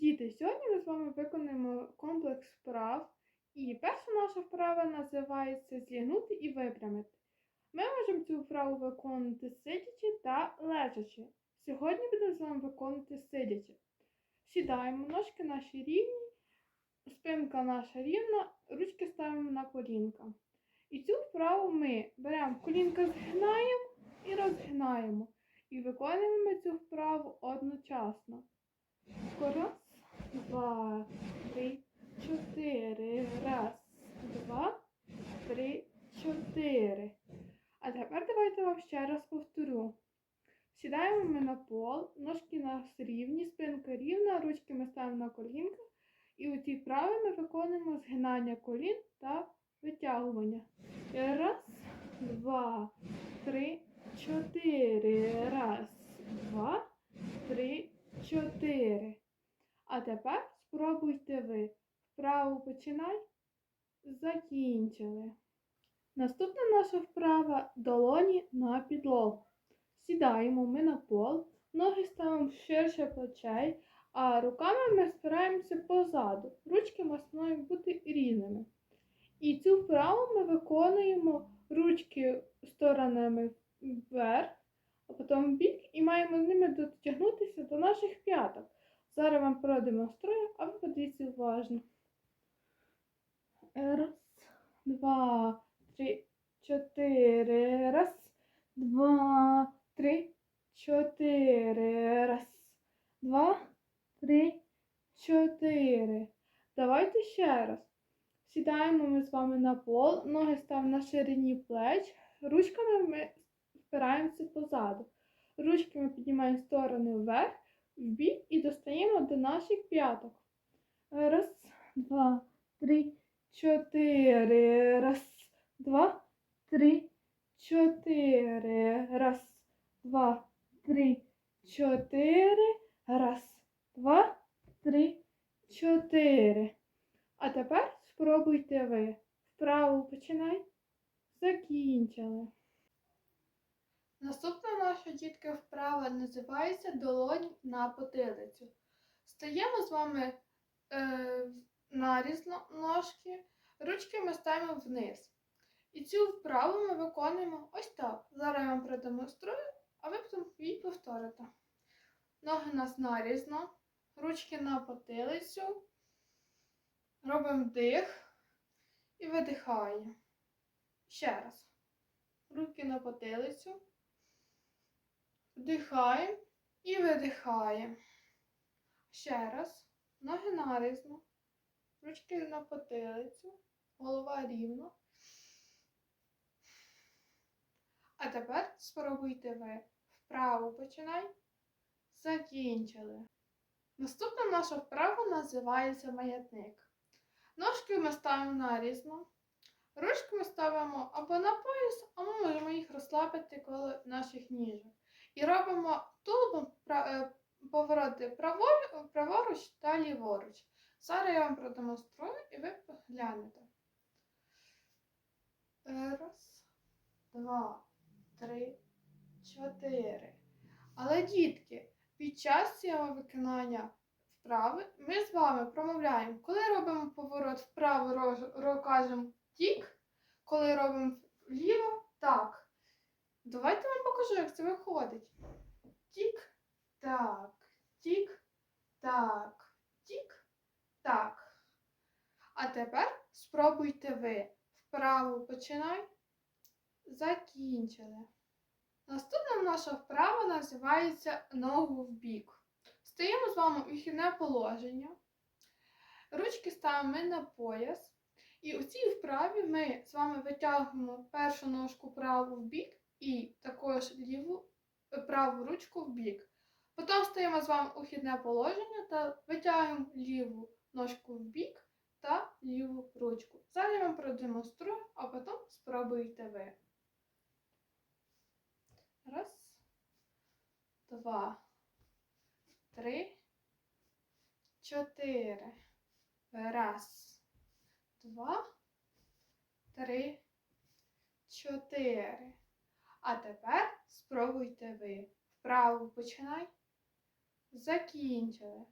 Діти, сьогодні ми з вами виконаємо комплекс вправ. І перша наша вправа називається зігнути і випрямити. Ми можемо цю вправу виконувати сидячи та лежачи. Сьогодні будемо з вами виконувати сидячи. Сідаємо, ножки наші рівні, спинка наша рівна, ручки ставимо на колінка. І цю вправу ми беремо колінка, згинаємо і розгинаємо. І виконуємо цю вправу одночасно. Раз, два, три, чотири. Раз, два, три, чотири. А тепер давайте вам ще раз повторю. Сідаємо ми на пол, ножки нас рівні, спинка рівна, ручки ми ставимо на колінка. І у цій вправі ми виконуємо згинання колін та витягування. Раз, два, три, чотири. Раз, два, три, чотири. А тепер спробуйте ви. Вправу починай. Закінчили. Наступна наша вправа долоні на підлогу. Сідаємо ми на пол, ноги ставимо ширше плечей, а руками ми спираємося позаду. Ручки мають бути рівними. І цю вправу ми виконуємо ручки сторонами вверх, а потім в бік і маємо з ними дотягнутися до наших п'яток. Зараз вам продемонструю, а ви подивіться уважно. Раз, два, три, чотири. Раз, два, три, чотири. Раз, два, три, чотири. Давайте ще раз. Сідаємо ми з вами на пол, ноги ставимо на ширині плеч, ручками ми впираємося позаду. Ручки ми піднімаємо сторони вверх, в і достаємо до наших п'яток. Раз, два, три, чотири. Раз, два, три, чотири. Раз, два, три, чотири. Раз, два, три, чотири. А тепер спробуйте ви. Вправо починай. Закінчили. Наступна наша дітка вправа називається долонь на потилицю. Стаємо з вами е, нарізно ножки, ручки ми ставимо вниз. І цю вправу ми виконуємо ось так. Зараз я вам продемонструю, а ви потім її повторите. Ноги у нас нарізно, ручки на потилицю. Робимо дих і видихаємо. Ще раз. Руки на потилицю. Вдихаємо і видихаємо. Ще раз. Ноги нарізно. Ручки на потилицю. Голова рівно. А тепер спробуйте ви. Вправо починай. Закінчили. Наступна наша вправа називається маятник. Ножки ми ставимо нарізно. Ручки ми ставимо або на пояс, а ми можемо їх розслабити коло наших ніжок. І робимо тулубом е, повороти праворуч та ліворуч. Зараз я вам продемонструю і ви поглянете. Раз, два, три, чотири. Але, дітки, під час цього виконання вправи ми з вами промовляємо, коли робимо поворот вправо, кажемо тік, коли робимо вліво так. Давайте вам покажу, як це виходить. Тік, так, тік, так, тік, так. А тепер спробуйте ви. Вправо починай. Закінчили. Наступна наша вправа називається ногу в бік. Стаємо з вами у вихідне положення. Ручки ставимо на пояс. І у цій вправі ми з вами витягуємо першу ножку праву в бік і також ліву праву ручку в бік. Потім стаємо з вами у хідне положення та витягуємо ліву ножку в бік та ліву ручку. Зараз я вам продемонструю, а потім спробуйте ви. Раз, два, три, чотири. Раз, два, три, чотири. А тепер спробуйте ви. Вправу починай. Закінчили.